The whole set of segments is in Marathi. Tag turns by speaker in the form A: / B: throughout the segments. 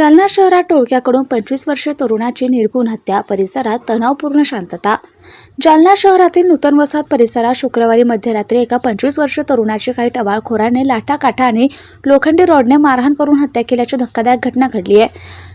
A: जालना शहरात टोळक्याकडून पंचवीस वर्षीय तरुणाची निर्गुण हत्या परिसरात तणावपूर्ण शांतता. जालना शहरातील नूतन वसाहत परिसरात शुक्रवारी मध्यरात्री एका पंचवीस वर्षीय तरुणाची काही टवाळखोराने लाठाकाठा आणि लोखंडी रॉडने मारहाण करून हत्या केल्याची धक्कादायक घटना घडली आहे.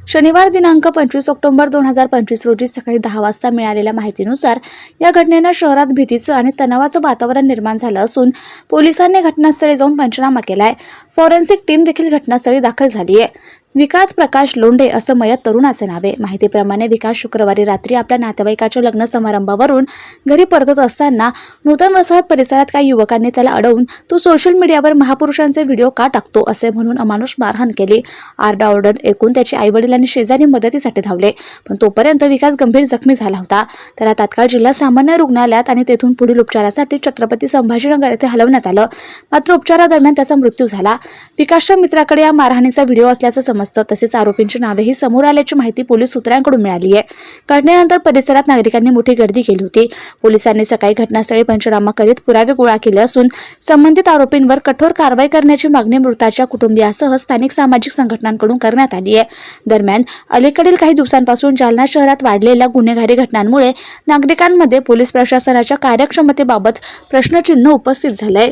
A: शनिवार दिनांक पंचवीस ऑक्टोबर दोन हजार पंचवीस रोजी सकाळी दहा वाजता मिळालेल्या माहितीनुसार या घटनेनं शहरात भीतीचं आणि तणावाचं वातावरण निर्माण झालं असून पोलिसांनी घटनास्थळी जाऊन पंचनामा केलाय. फॉरेन्सिक टीम देखील घटनास्थळी दाखल झाली आहे. विकास प्रकाश लोंढे असं मयत तरुणाचं नाव. आहे माहितीप्रमाणे विकास शुक्रवारी रात्री आपल्या नातेवाईकाच्या लग्न समारंभावरून घरी परतत असताना नूतन वसाहत परिसरात काही युवकांनी त्याला अडवून तो सोशल मीडियावर महापुरुषांचे व्हिडिओ का टाकतो असे म्हणून अमानुष मारहाण केली. आरडाओरडण ऐकून त्याचे आईवडिलांनी शेजारी मदतीसाठी धावले. पण तोपर्यंत विकास गंभीर जखमी झाला होता. त्याला तात्काळ जिल्हा सामान्य रुग्णालयात आणि तेथून पुढील उपचारासाठी छत्रपती संभाजीनगर येथे हलवण्यात आलं. मात्र उपचारादरम्यान त्याचा मृत्यू झाला. विकासच्या मित्राकडे या मारहाणीचा व्हिडिओ असल्याचं समजतं तसेच आरोपींची नावेही समोर आल्याची माहिती पोलीस सूत्रांकडून मिळाली आहे. घटनेनंतर परिसरात नागरिकांनी मोठी गर्दी केली होती. पोलिसांनी सकाळी घटनास्थळी पंचनामा करीत पुरावे गोळा केले असून संबंधित आरोपींवर कठोर कारवाई करण्याची मागणी मृताच्या कुटुंबियासह स्थानिक सामाजिक संघटनांकडून करण्यात आली आहे. दरम्यान अलीकडील काही दिवसांपासून जालना शहरात वाढलेल्या गुन्हेगारी घटनांमुळे नागरिकांमध्ये पोलीस प्रशासनाच्या कार्यक्षमतेबाबत प्रश्नचिन्ह उपस्थित झालंय.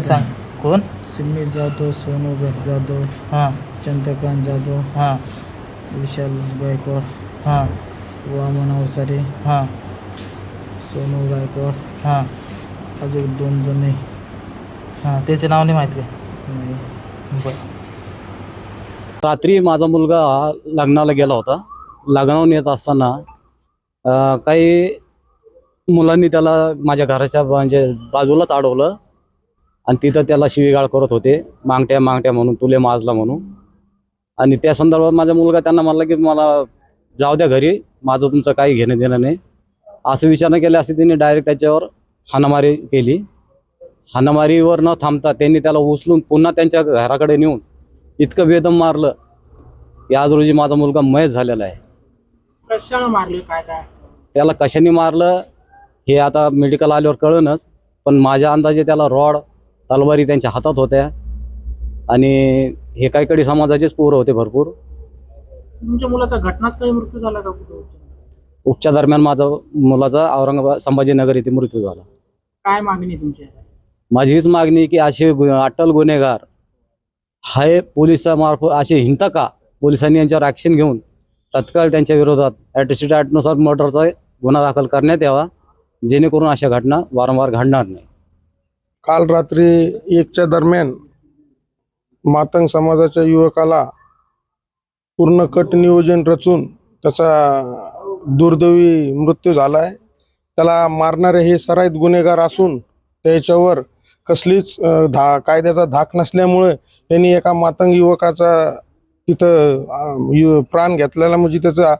B: सांग. कोण?
C: सिमीर जाधव सोनू भट जाधव
B: हां.
C: चंद्रकांत जाधव
B: हां.
C: विशाल गायकवाड
B: हां.
C: वामन अवसारे
B: हां.
C: सोनू गायकवाड
B: हां.
C: अजून दोन जण आहे.
D: हाँ,
B: त्याचे नाव नाही माहीत का?
C: नाही.
B: बरं.
D: रात्री माझा मुलगा लग्नाला गेला होता. लग्नावरून येत असताना अं, काही मुलांनी त्याला माझ्या घराच्या म्हणजे बाजूलाच अडवलं. आणि तिथं त्याला शिवीगाळ करत होते. मागट्या मागट्या म्हणून तुले माजला म्हणून. आणि त्या संदर्भात माझा मुलगा त्यांना म्हणला की मला जाऊ द्या घरी माझं तुमचं काही घेणं देणं नाही. असं विचारणा केल्या असते त्यांनी डायरेक्ट त्याच्यावर हाणामारी केली. हाणामारीवर न थांबता त्यांनी त्याला उचलून पुन्हा त्यांच्या घराकडे नेऊन इतकं बेदम मारलं. की आज रोजी माझा मुलगा मयत झालेला आहे.
C: कशाला मारले? काय काय?
D: त्याला कशाने मारलं हे आता मेडिकल आल्यावर कळनच पण माझ्या अंदाजे त्याला रॉड तलवारी त्यांच्या हातात होत्या. आणि हे काही कडे समाजाचेच पोरं होते भरपूर.
C: तुमच्या मुलाचा घटनास्थळी मृत्यू झाला का कुठं?
D: उपचार दरम्यान माझा मुलाचा औरंगाबाद संभाजीनगर येथे मृत्यू झाला.
C: काय मागणी आहे तुमची?
D: माझी हीच मागणी आहे की असे गु- अट्टल गुन्हेगार हे पोलिसामार्फत असे हिंता का? पोलिसांनी यांच्यावर ॲक्शन घेऊन तत्काळ त्यांच्या विरोधात ॲट्रिसिटी ॲक्टनुसार मर्डरचा गुन्हा दाखल करण्यात यावा जेणेकरून अशा घटना वारंवार घडणार नाही.
E: काल रात्री एकच्या दरम्यान मातंग समाजाच्या युवकाला पूर्ण कट नियोजन रचून त्याचा दुर्दैवी मृत्यू झाला आहे त्याला मारणारे हे सराईत गुन्हेगार असून त्याच्यावर कसलीच धा कायद्याचा धाक नसल्यामुळे त्यांनी एका मातंग युवकाचा तिथं यु- प्राण घेतलेला म्हणजे त्याचा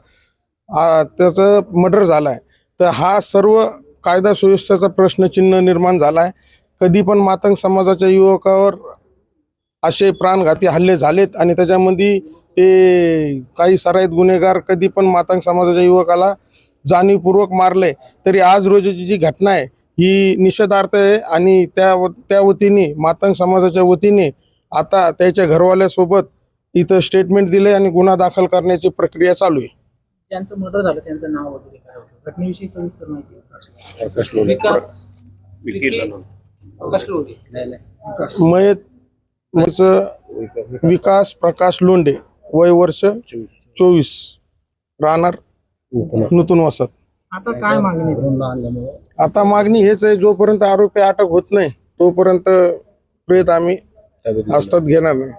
E: त्याचं मर्डर झाला आहे तर हा सर्व कायदा सुव्यवस्थेचा प्रश्नचिन्ह निर्माण झाला आहे कधी पण मातंग समाजाच्या युवकावर असे प्राणघाती हल्ले झालेत आणि त्याच्यामध्ये ते काही सराईत गुन्हेगार कधी पण मातंग समाजाच्या युवकाला जाणीवपूर्वक मारले तरी आज रोजीची जी घटना आहे ही निषेधार्थ आहे आणि त्या त्या वतीने मातंग समाजाच्या वतीने आता त्याच्या घरवाल्यासोबत इथं स्टेटमेंट दिले आणि गुन्हा दाखल करण्याची प्रक्रिया चालू आहे.
C: ज्यांचं मर्डर झालं त्यांचं नाव वगैरे काय होतं? घटनेविषयी सविस्तर माहिती विकास.
E: मयत विकास प्रकाश लोंढे वय वर्ष चोवीस. राहणार नूतन वसत
C: आता काय मागणी?
E: आता मागणी हेच आहे जोपर्यंत आरोपी अटक होत नाही तोपर्यंत प्रेत आम्ही हस्तात घेणार नाही.